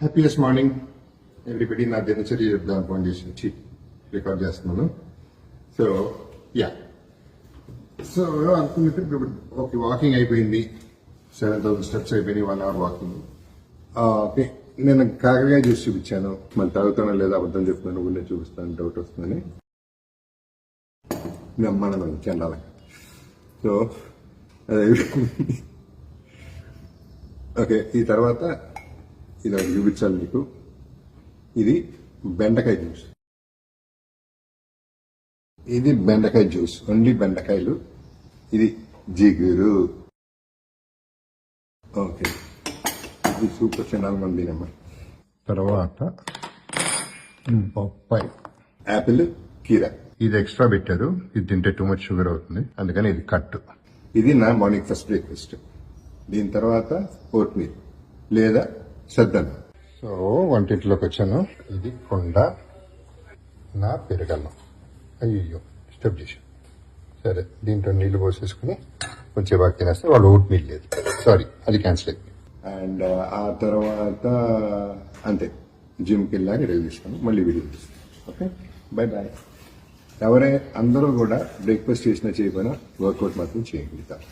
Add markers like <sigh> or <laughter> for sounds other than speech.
Happiest morning everybody నా దినచర్య చెప్దాం ఫోన్ చేసి వచ్చి రికార్డ్ చేస్తున్నాను. సో యా సో అనుకున్నట్టు ఇప్పుడు ఓకే వాకింగ్ అయిపోయింది. సెవెన్ థౌసండ్ స్టెప్స్ అయిపోయినాయి వన్ అవర్ వాకింగ్ ఓకే నేను కాకరకాయ జ్యూస్ చూపించాను. మళ్ళీ తాగుతానో లేదా అబద్ధం చెప్తున్నాను ఊళ్ళో చూపిస్తాను డౌట్ వస్తుందని. నమ్మను చెందాలి సో అదే. <laughs> ఓకే ఈ తర్వాత ఇది ఒకటి చూపించాలి మీకు. ఇది బెండకాయ జ్యూస్. ఇది బెండకాయ జ్యూస్. ఓన్లీ బెండకాయలు. ఇది జిగురు. ఓకే. ఇది సూపర్ తినాలి మంది తినమ్మా తర్వాత బొప్పాయి యాపిల్ కీరా. ఇది ఎక్స్ట్రా పెట్టారు. ఇది తింటే టూ మచ్ షుగర్ అవుతుంది. అందుకని ఇది కట్ ఇది నా మార్నింగ్ ఫస్ట్ బ్రేక్ఫాస్ట్. దీని తర్వాత ఓట్ మీల్ లేదా సద్దన్ సో వంటింట్లోకి వచ్చాను. ఇది కొండ. నా పెరగన్నం అయ్యో డిస్టర్బ్ చేశాను. సరే దీంట్లో నీళ్ళు పోసేసుకుని కొంచెం బాగా తినేస్తే వాళ్ళు ఓట్ మీల్ లేదు. సారీ అది క్యాన్సిల్ అయింది అండ్ ఆ తర్వాత అంతే. జిమ్కి వెళ్ళాక రివ్యూ తీసుకుని మళ్ళీ వీడియో ఓకే? బై బాయ్ ఎవరే అందరూ కూడా బ్రేక్ఫాస్ట్ చేసినా చేయకపోయినా వర్కౌట్ మాత్రం చేయగలుగుతారు